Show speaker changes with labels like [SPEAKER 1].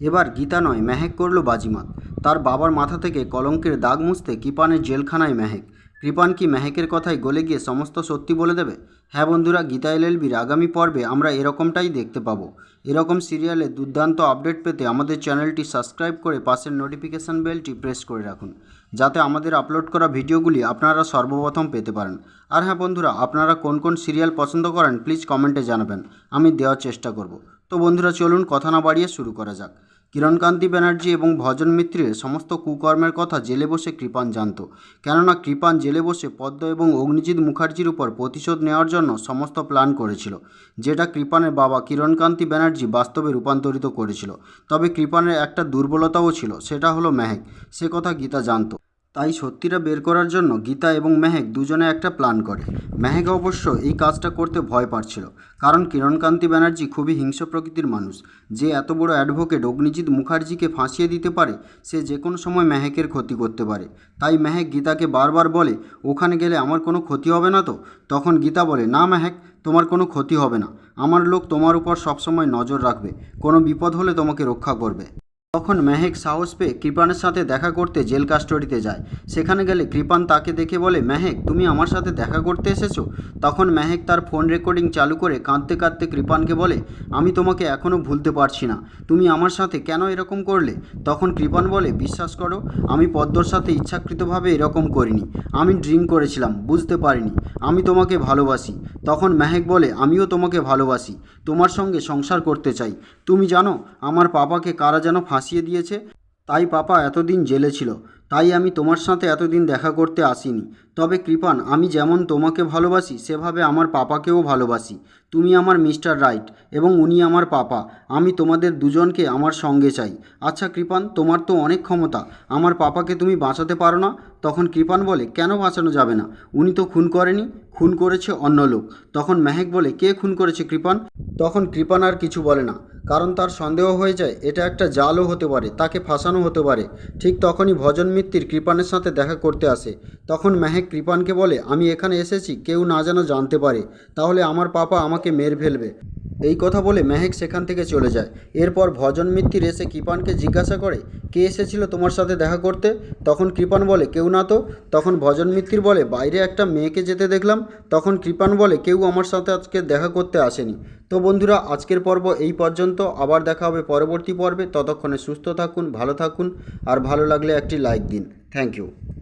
[SPEAKER 1] এবার গীতা নয়, মেহেক করল বাজিমাত। তার বাবার মাথা থেকে কলঙ্কের দাগ মুছতে কৃপানের জেলখানায় মেহেক। কৃপান কি মেহেকের কথায় গলে গিয়ে সমস্ত সত্যি বলে দেবে? হ্যাঁ বন্ধুরা, গীতা এলএলবির আগামী পর্বে আমরা এরকমটাই দেখতে পাবো। এরকম সিরিয়ালে দুর্দান্ত আপডেট পেতে আমাদের চ্যানেলটি সাবস্ক্রাইব করে পাশের নোটিফিকেশান বেলটি প্রেস করে রাখুন, যাতে আমাদের আপলোড করা ভিডিওগুলি আপনারা সর্বপ্রথম পেতে পারেন। আর হ্যাঁ বন্ধুরা, আপনারা কোন কোন সিরিয়াল পছন্দ করেন, প্লিজ কমেন্টে জানাবেন। আমি দেওয়ার চেষ্টা করব। তো বন্ধুরা, চলুন কথা না বাড়িয়ে শুরু করা যাক। কিরণকান্তি ব্যানার্জি এবং ভজন মিত্রের সমস্ত কুকর্মের কথা জেলে বসে কৃপান জানত। কেননা কৃপান জেলে বসে পদ্ম এবং অগ্নিজিৎ মুখার্জির উপর প্রতিশোধ নেওয়ার জন্য সমস্ত প্ল্যান করেছিল, যেটা কৃপানের বাবা কিরণকান্তি ব্যানার্জি বাস্তবে রূপান্তরিত করেছিল। তবে কৃপানের একটা দুর্বলতাও ছিল, সেটা হলো মেহেক। সে কথা গীতা জানতো। তাই সত্যিটা বের করার জন্য গীতা এবং মেহেক দুজনে একটা প্ল্যান করে। মেহেক অবশ্য এই কাজটা করতে ভয় পাচ্ছিল কারণ কিরণকান্তি ব্যানার্জি খুবই হিংস্র প্রকৃতির মানুষ। যে এত বড় অ্যাডভোকেট অগ্নিজিৎ মুখার্জিকে ফাঁসিয়ে দিতে পারে, সে যে কোনো সময় মেহেকের ক্ষতি করতে পারে। তাই মেহেক গীতাকে বারবার বলে, ওখানে গেলে আমার কোনো ক্ষতি হবে না তো? তখন গীতা বলে, না মেহেক, তোমার কোনো ক্ষতি হবে না। আমার লোক তোমার উপর সবসময় নজর রাখবে। কোনো বিপদ হলে তোমাকে রক্ষা করবে। তখন মেহেক সাহস পেয়ে কৃপানের সাথে দেখা করতে জেল কাস্টডিতে যায়। সেখানে গেলে কৃপান তাকে দেখে বলে, মেহেক, তুমি আমার সাথে দেখা করতে এসেছ? তখন মেহেক তার ফোন রেকর্ডিং চালু করে কাঁদতে কাঁদতে কৃপানকে বলে, আমি তোমাকে এখনও ভুলতে পারছি না। তুমি আমার সাথে কেন এরকম করলে? তখন কৃপান বলে, বিশ্বাস করো, আমি পদ্মর সাথে ইচ্ছাকৃতভাবে এরকম করিনি। আমি ড্রিঙ্ক করেছিলাম, বুঝতে পারিনি। আমি তোমাকে ভালোবাসি। তখন মেহেক বলে, আমিও তোমাকে ভালোবাসি। তোমার সঙ্গে সংসার করতে চাই। তুমি জানো, আমার পাপাকে কারা যেন ফাঁসিয়ে দিয়েছে। তাই পাপা এতদিন জেলে ছিল, তাই আমি তোমার সাথে এতদিন দেখা করতে আসিনি। তবে কৃপান, আমি যেমন তোমাকে ভালোবাসি, সেভাবে আমার পাপাকেও ভালোবাসি। তুমি আমার মিস্টার রাইট এবং উনি আমার পাপা। আমি তোমাদের দুজনকে আমার সঙ্গে চাই। আচ্ছা কৃপান, তোমার তো অনেক ক্ষমতা। আমার পাপাকে তুমি বাঁচাতে পারো না? তখন কৃপান বলে, কেন বাঁচানো যাবে না? উনি তো খুন করেনি। খুন করেছে অন্য লোক। তখন মেহেক বলে, কে খুন করেছে কৃপন? তখন কৃপন আর কিছু বলে না। কারণ তার সন্দেহ হয়ে যায়, এটা একটা জালও হতে পারে, তাকে ফাঁসানো হতে পারে। ঠিক তখনই ভজন মিত্তির কৃপানের সাথে দেখা করতে আসে। তখন মেহেক কৃপানকে বলে, আমি এখানে এসেছি, কেউ না যেন জানতে পারে। তাহলে আমার পাপা আমাকে মেরে ফেলবে। এই কথা বলে মেহেক সেখান থেকে চলে যায়। এরপর ভজন মিত্তির এসে কৃপানকে জিজ্ঞাসা করে, কে এসেছিল তোমার সাথে দেখা করতে? তখন কৃপান বলে, কেউ না তো। তখন ভজন মিত্তির বলে, বাইরে একটা মেয়েকে যেতে দেখলাম। তখন কৃপান বলে, কেউ আমার সাথে আজকে দেখা করতে আসেনি। তো বন্ধুরা, আজকের পর্ব এই পর্যন্ত। আবার দেখা হবে পরবর্তী পর্বে। ততক্ষণে সুস্থ থাকুন, ভালো থাকুন, আর ভালো লাগলে একটি লাইক দিন। Thank you.